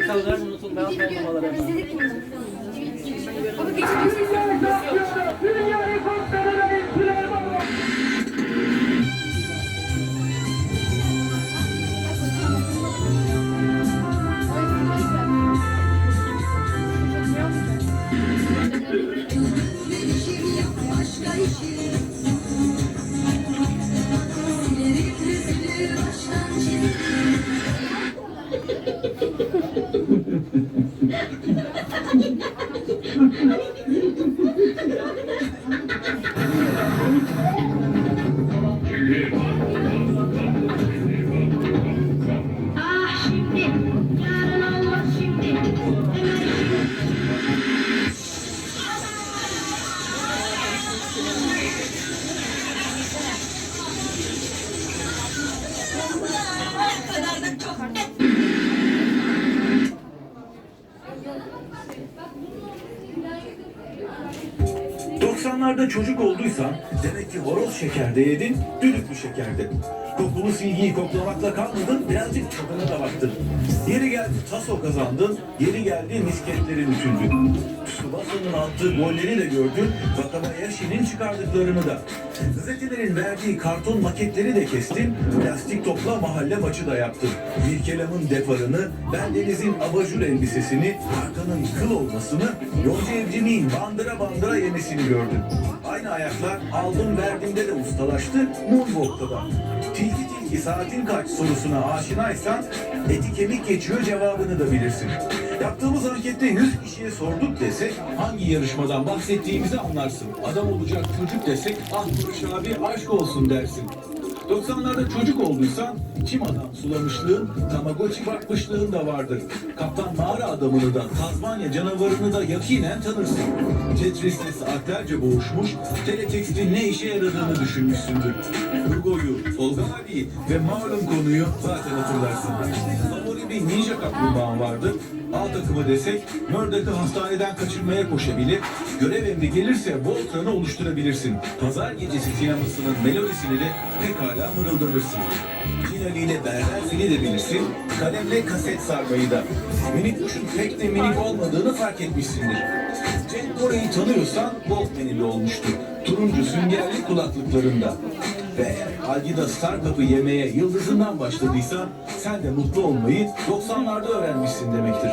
Kalacak unutulmayan son numaraları. İzledik ...90'larda çocuk olduysan demek ki horoz şekerde yedin, düdüklü şekerde. Kokulu silgiyi koklamakla kalmadın, birazcık tadına da baktın. Yeri geldi taso kazandın, yeri geldi misketlerin ütüldü. Tsubasa'nın attığı golleri de gördün, Wakabayashi'nin çıkardıklarını da. Gazetelerin verdiği karton maketleri de kestin, plastik topla mahalle maçı da yaptın. Mirkelam'ın deparını, Bendeniz'in abajur elbisesini, arkanın kıl olmasını, Yonca Evcimik'in bandıra bandıra yemesini gördün. Aynı ayaklar aldım verdiğimde de ustalaştı, Moonwalk'ta da. Tilki tilki saatin kaç sorusuna aşinaysan, eti kemik geçiyor cevabını da bilirsin. Yaptığımız ankette 100 kişiye sorduk desek hangi yarışmadan bahsettiğimizi anlarsın. Adam olacak çocuk desek ah Barış abi aşk olsun dersin. 90'larda çocuk olduysan çim adam sulamışlığın, tamagotchi bakmışlığın da vardır. Kaptan mağara adamını da, Tazmanya canavarını da yakinen tanırsın. Tetris'le saatlerce boğuşmuş, teletextin ne işe yaradığını düşünmüşsündür. Hugo'yu, Tolga abiyi ve malum konuyu zaten hatırlarsın. Bir ninja kaplumbağan vardı. A takımı desek, Murdoch'ı hastaneden kaçırmaya koşabilir, görev emri gelirse Voltran'ı oluşturabilirsin. Pazar gecesi sinemasının melodisini de pekala mırıldanırsın. Cinali ile berber seni de bilirsin, kalemle kaset sarmayı da. Minik kuşun pek de minik olmadığını fark etmişsindir. Cenk Koray'ı tanıyorsan Walkman'ili olmuştur. Turuncu süngerli kulaklıklarında. Ve Algida Starcup'ı yemeye yıldızından başladıysan sen de mutlu olmayı 90'larda öğrenmişsin demektir.